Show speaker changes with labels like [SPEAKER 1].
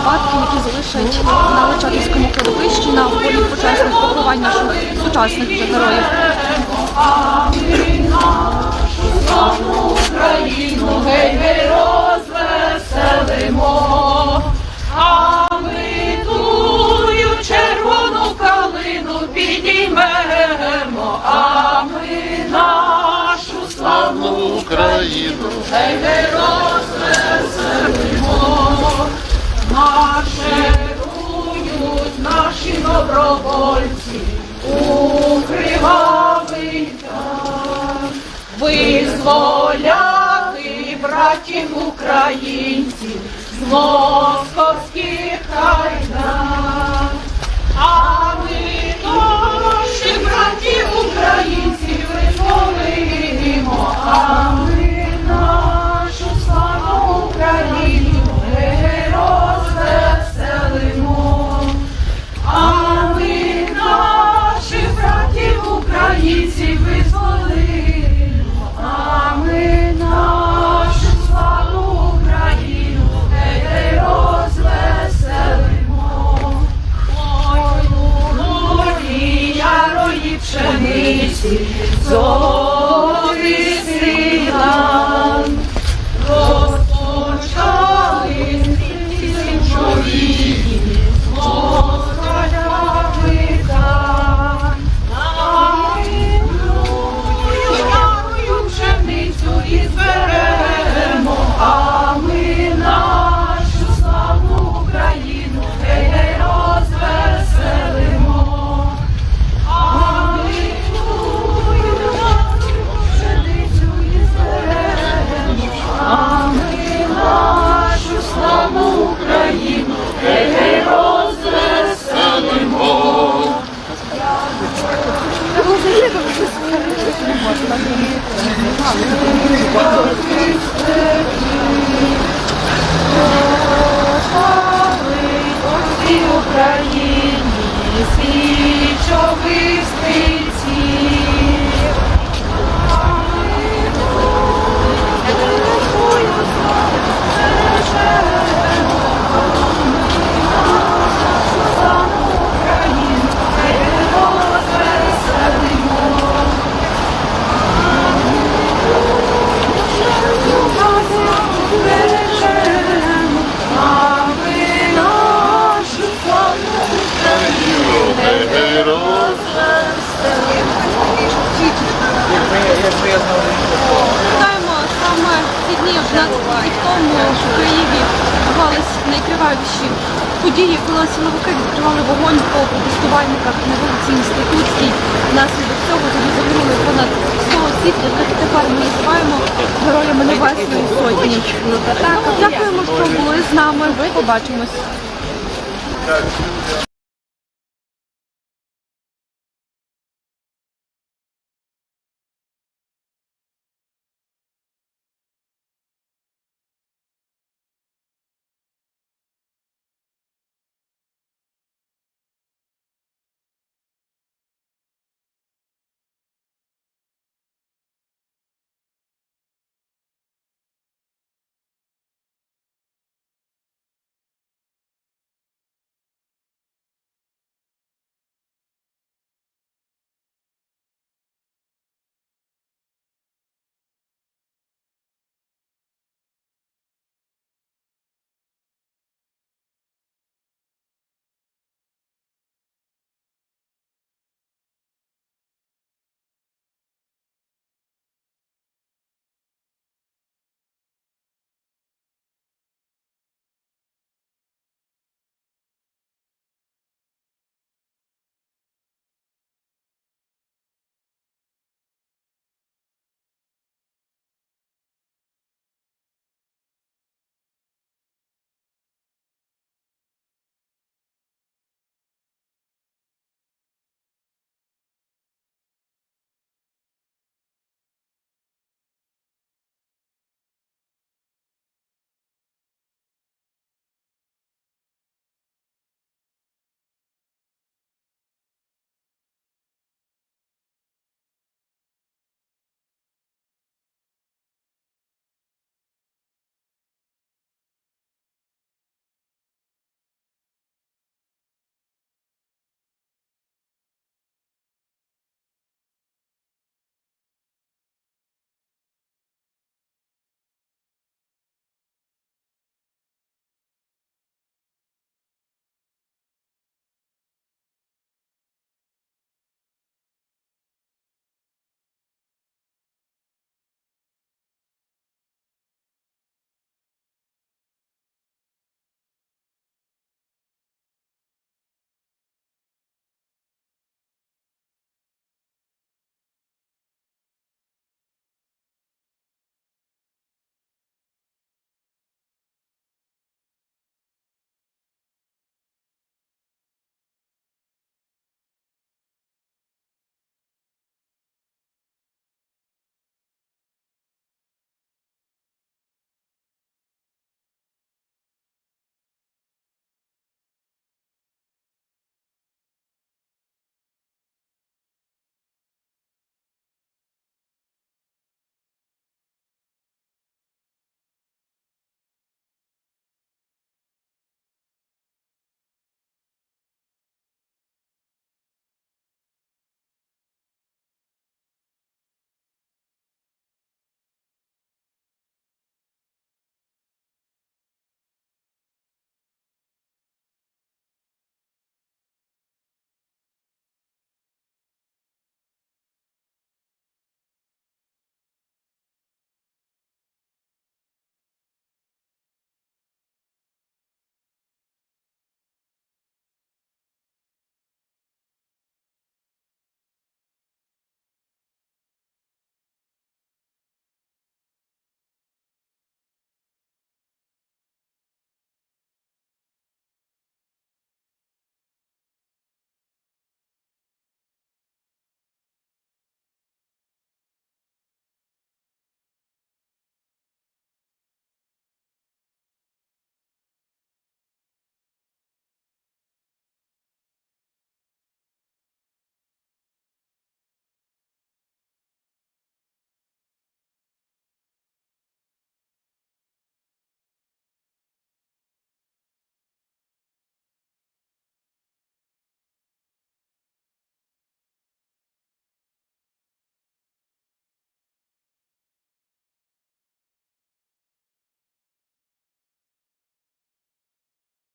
[SPEAKER 1] випадки, які залишать на Личаківському кладовищі на полі почесних поховань наших сучасних героїв.
[SPEAKER 2] Україну, гей, гей, братів українців з московських кайдан. А ми наших братів українців визволимо,
[SPEAKER 1] free. Найкривавіші події, коли силовики відкривали вогонь по протестувальниках на вулиці Інститутській. Внаслідок цього тоді загинули понад 100 осіб, яких тепер ми називаємо героями Небесної Сотні. Дякуємо, що були з нами. Побачимось.